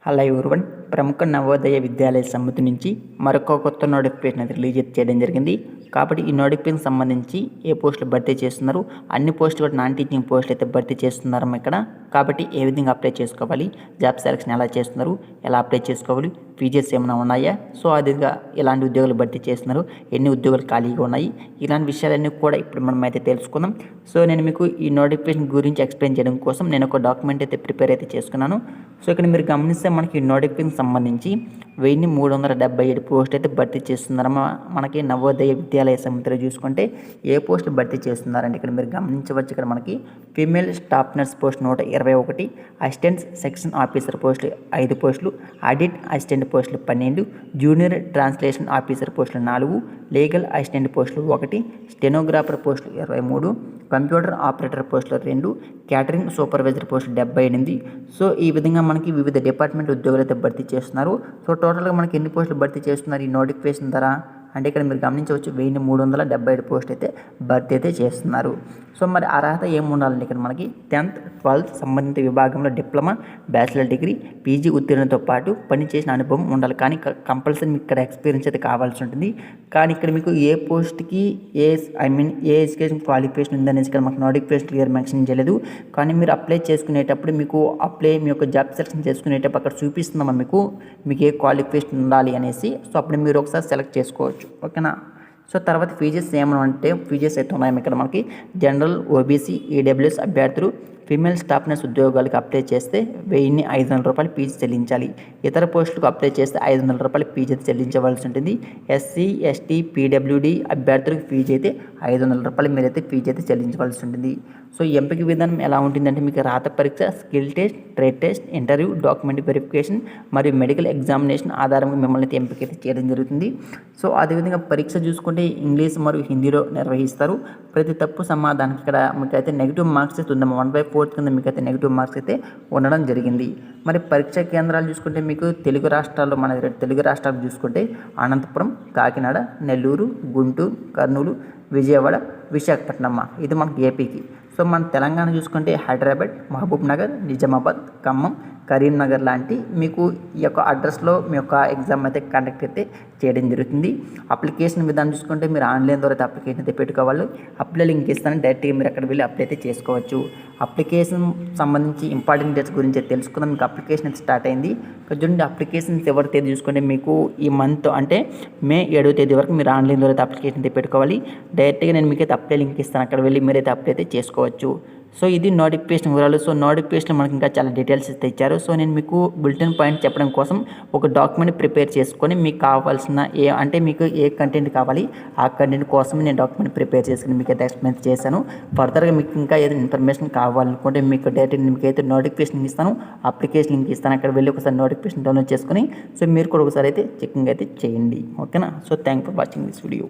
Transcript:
அல்லை ஒருவன். ప్రముఖ నవోదయ విద్యాలయ సమితి నుంచి మరొక కొత్త నోటిఫికేషన్ అయితే రిలీజ్ చేయడం జరిగింది. కాబట్టి ఈ నోటిఫికేషన్ సంబంధించి ఏ పోస్టులు భర్తీ చేస్తున్నారు అన్ని పోస్టులు కూడా నాన్ టీచింగ్ పోస్టులు అయితే భర్తీ చేస్తున్నారు ఇక్కడ. కాబట్టి ఏ విధంగా అప్లై చేసుకోవాలి జాబ్ సెలక్షన్ ఎలా చేస్తున్నారు ఎలా అప్లై చేసుకోవాలి ఫీజెస్ ఏమైనా ఉన్నాయా? సో అదిగా ఎలాంటి ఉద్యోగాలు భర్తీ చేస్తున్నారు ఎన్ని ఉద్యోగాలు ఖాళీగా ఉన్నాయి ఇలాంటి విషయాలన్నీ కూడా ఇప్పుడు మనం అయితే తెలుసుకుందాం. సో నేను మీకు ఈ నోటిఫికేషన్ గురించి ఎక్స్ప్లెయిన్ చేయడం కోసం నేను ఒక డాక్యుమెంట్ అయితే ప్రిపేర్ అయితే చేసుకున్నాను. సో ఇక్కడ మీరు గమనిస్తే మనకి నోటిఫికేషన్ సంబంధించి వెయ్యి మూడు వందల డెబ్బై ఏడు పోస్ట్ అయితే భర్తీ చేస్తున్నారు మనకి నవోదయ విద్యాలయ సమితిలో చూసుకుంటే ఏ పోస్టులు భర్తీ చేస్తున్నారంటే ఇక్కడ మీరు గమనించవచ్చు. ఇక్కడ మనకి ఫీమేల్ స్టాఫ్ నర్స్ పోస్ట్ నూట ఇరవై ఒకటి అసిస్టెంట్ సెక్షన్ ఆఫీసర్ పోస్టులు ఐదు పోస్టులు ఆడిట్ అసిస్టెంట్ పోస్టులు పన్నెండు జూనియర్ ట్రాన్స్లేషన్ ఆఫీసర్ పోస్టులు నాలుగు లీగల్ అసిస్టెంట్ పోస్టులు ఒకటి స్టెనోగ్రాఫర్ పోస్టులు ఇరవై మూడు కంప్యూటర్ ఆపరేటర్ పోస్టులు రెండు క్యాటరింగ్ సూపర్వైజర్ పోస్టులు డెబ్బై ఎనిమిది. సో ఈ విధంగా మనకి వివిధ డిపార్ట్మెంట్ ఉద్యోగులు అయితే భర్తీ చేస్తున్నారు. సో టోటల్గా మనకి ఎన్ని పోస్టులు భర్తీ చేస్తున్నారు ఈ నోటిఫికేషన్ ద్వారా? అంటే ఇక్కడ మీరు గమనించవచ్చు వెయ్యి మూడు వందల డెబ్బై ఏడు పోస్ట్ అయితే భర్తీ అయితే చేస్తున్నారు. సో మరి అర్హత ఏమి ఉండాలండి ఇక్కడ మనకి? టెన్త్ ట్వెల్త్ సంబంధిత విభాగంలో డిప్లొమా బ్యాచిలర్ డిగ్రీ పీజీ ఉత్తీర్ణతో పాటు పనిచేసిన అనుభవం ఉండాలి. కానీ కంపల్సరీ మీకు ఇక్కడ ఎక్స్పీరియన్స్ అయితే కావాల్సి ఉంటుంది. కానీ ఇక్కడ మీకు ఏ పోస్ట్కి ఏ ఐ మీన్ ఏ ఎడ్యుకేషన్ క్వాలిఫికేషన్ ఉందనేసి ఇక్కడ మాకు నోటిఫికేషన్ క్లియర్ మెన్షన్ చేయలేదు. కానీ మీరు అప్లై చేసుకునేటప్పుడు మీకు అప్లై మీ యొక్క జాబ్ సెలెక్షన్ చేసుకునేటప్పుడు అక్కడ చూపిస్తుందమ్మా మీకు? మీకు ఏ క్వాలిఫికేషన్ ఉండాలి అనేసి. సో అప్పుడు మీరు ఒకసారి సెలెక్ట్ చేసుకోవచ్చు. ఓకేనా? సో తర్వాత ఫీజెస్ ఏమైనా అంటే ఫీజెస్ అయితే ఉన్నాయి ఇక్కడ మనకి. జనరల్ ఓబీసీ ఈడబ్ల్యూఎస్ అభ్యర్థులు ఫీమేల్ స్టాఫ్ నర్స్ ఉద్యోగాలకు అప్లై చేస్తే వెయ్యిన్ని ఐదు వందల రూపాయలు ఫీజు చెల్లించాలి. ఇతర పోస్టులకు అప్లై చేస్తే ఐదు వందల రూపాయలు ఫీజు అయితే చెల్లించవలసి ఉంటుంది. ఎస్సీ ఎస్టీ పీడబ్ల్యూడి అభ్యర్థులకు ఫీజు అయితే ఐదు వందల రూపాయలు మీరైతే ఫీజు అయితే చెల్లించవలసి ఉంటుంది. సో ఎంపిక విధానం ఎలా ఉంటుందంటే మీకు రాత పరీక్ష skill test trade test interview document verification మరియు మెడికల్ ఎగ్జామినేషన్ ఆధారంగా మిమ్మల్ని అయితే ఎంపిక అయితే చేయడం జరుగుతుంది. సో అదేవిధంగా పరీక్ష చూసుకుంటే ఇంగ్లీష్ మరియు హిందీలో నిర్వహిస్తారు. ప్రతి తప్పు సమాధానానికి ఇక్కడ మీకు అయితే నెగిటివ్ మార్క్స్ అయితే ఉందమ్మా. వన్ బై ఫోర్త్ కింద మీకు అయితే నెగిటివ్ మార్క్స్ అయితే ఉండడం జరిగింది. మరి పరీక్షా కేంద్రాలు చూసుకుంటే మీకు తెలుగు రాష్ట్రాల్లో మన తెలుగు రాష్ట్రాలు చూసుకుంటే అనంతపురం కాకినాడ నెల్లూరు గుంటూరు కర్నూలు విజయవాడ విశాఖపట్నం ఇది మనకి ఏపీకి సో మన తెలంగాణ చూసుకుంటే హైదరాబాద్ మహబూబ్ నగర్ నిజామాబాద్ ఖమ్మం కరీంనగర్ లాంటి మీకు ఈ యొక్క అడ్రస్లో మీ యొక్క ఎగ్జామ్ అయితే కండక్ట్ అయితే చేయడం జరుగుతుంది. అప్లికేషన్ విధానం చూసుకుంటే మీరు ఆన్లైన్ ద్వారా అప్లికేషన్ అయితే పెట్టుకోవాలి. అప్లై లింక్ ఇస్తాను. డైరెక్ట్గా మీరు అక్కడ వెళ్ళి అప్లై అయితే చేసుకోవచ్చు. అప్లికేషన్ సంబంధించి ఇంపార్టెంట్ డేట్స్ గురించి తెలుసుకుందాం. మీకు అప్లికేషన్ అయితే స్టార్ట్ అయింది. చూడండి అప్లికేషన్స్ ఎవరి తేదీ చూసుకుంటే మీకు ఈ మంత్ అంటే మే ఏడవ తేదీ వరకు మీరు ఆన్లైన్ ద్వారా అప్లికేషన్ అయితే పెట్టుకోవాలి. డైరెక్ట్గా నేను మీకైతే అప్లై లింక్ ఇస్తాను. అక్కడ వెళ్ళి మీరైతే అప్లై అయితే చేసుకోవచ్చు. సో ఇది నోటిఫికేషన్ వివరాలు. సో నోటిఫికేషన్ మనకి ఇంకా చాలా డీటెయిల్స్ అయితే ఇచ్చారు సో నేను మీకు బులెటిన్ పాయింట్ చెప్పడం కోసం ఒక డాక్యుమెంట్ ప్రిపేర్ చేసుకొని మీకు కావాల్సిన ఏ అంటే మీకు ఏ కంటెంట్ కావాలి ఆ కంటెంట్ కోసం నేను డాక్యుమెంట్ ప్రిపేర్ చేసుకుని మీకు అయితే ఎక్స్ప్లెయిన్ చేశాను. ఫర్దర్గా మీకు ఇంకా ఏదైనా ఇన్ఫర్మేషన్ కావాలనుకుంటే మీకు డైరెక్ట్ మీకు అయితే నోటిఫికేషన్ ఇస్తాను. అప్లికేషన్ లింక్ ఇస్తాను. అక్కడ వెళ్ళి ఒకసారి నోటిఫికేషన్ డౌన్లోడ్ చేసుకుని సో మీరు కూడా ఒకసారి అయితే చెకింగ్ అయితే చేయండి. ఓకేనా? So thank for watching this video.